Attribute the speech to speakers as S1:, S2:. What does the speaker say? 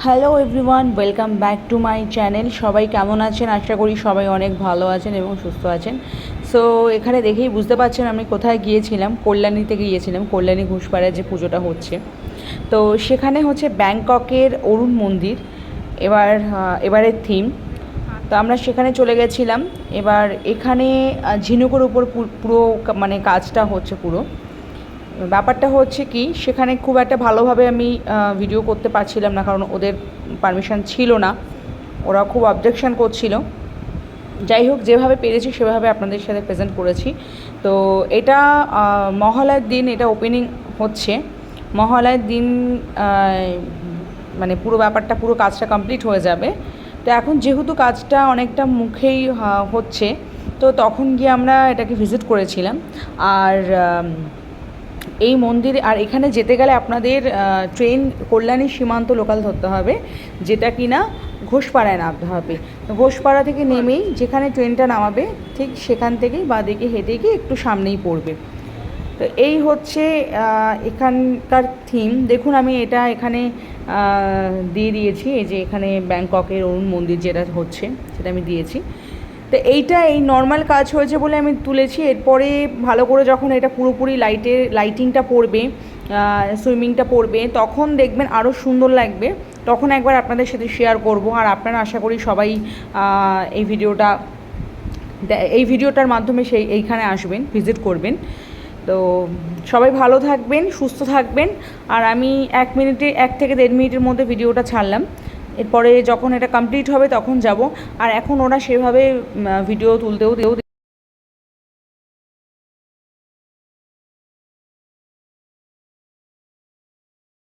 S1: Hello everyone welcome back to my channel সবাই কেমন আছেন? আশা করি সবাই অনেক ভালো আছেন এবং সুস্থ আছেন। সো এখানে দেখেই বুঝতে পারছেন আমি কোথায় গিয়েছিলাম। কল্যাণীতে গিয়েছিলাম, কল্যাণী ঘুষপাড়ায় যে পুজোটা হচ্ছে। তো, সেখানে হচ্ছে ব্যাংককের অরুণ মন্দির, এবার এবারের থিম তো, আমরা সেখানে চলে গেছিলাম। এবার, এখানে ঝিনুকের উপর পুরো মানে কাজটা হচ্ছে পুরো। ব্যাপারটা হচ্ছে কি, সেখানে খুব একটা ভালোভাবে আমি ভিডিও করতে পারছিলাম না, কারণ ওদের পারমিশন ছিল না। ওরা খুব অবজেকশন করছিল। যাই হোক, যেভাবে পেরেছি, সেভাবে আপনাদের সাথে প্রেজেন্ট করেছি। তো এটা মহালয়ার দিন এটা ওপেনিং হচ্ছে। মহালয়ার দিন মানে পুরো ব্যাপারটা, পুরো কাজটা কমপ্লিট হয়ে যাবে। তো এখন যেহেতু কাজটা অনেকটা মুখেই হচ্ছে, তো তখন গিয়ে আমরা এটাকে ভিজিট করেছিলাম। আর এই মন্দিরে, আর এখানে যেতে গেলে আপনাদের ট্রেন কল্যাণী সীমান্ত লোকাল ধরতে হবে, যেটা কি না ঘোষপাড়ায় নামতে হবে। ঘোষপাড়া থেকে নেমেই যেখানে ট্রেনটা নামাবে, ঠিক সেখান থেকেই বা দিকে হেঁটে গিয়ে একটু সামনেই পড়বে। তো এই হচ্ছে এখানকার থিম দেখুন, আমি এটা এখানে দিয়ে দিয়েছি, এই যে এখানে ব্যাংককের অরুণ মন্দির যেটা হচ্ছে, সেটা আমি দিয়েছি। তো এইটা এই নর্মাল কাজ হয়েছে বলে আমি তুলেছি। এরপরে ভালো করে যখন এটা পুরোপুরি লাইটের লাইটিংটা পড়বে সুইমিংটা পড়বে, তখন দেখবেন আরও সুন্দর লাগবে। তখন একবার আপনাদের সাথে শেয়ার করব। আর আপনারা আশা করি সবাই এই ভিডিওটা, এই ভিডিওটার মাধ্যমে সেই, এইখানে আসবেন ভিজিট করবেন। তো সবাই ভালো থাকবেন, সুস্থ থাকবেন। আর আমি এক মিনিটে এক থেকে দেড় মিনিটের মধ্যে ভিডিওটা ছাড়লাম। এরপরে যখন এটা কমপ্লিট হবে তখন যাব। আর এখন ওরা সেভাবে ভিডিও তুলতেও দেও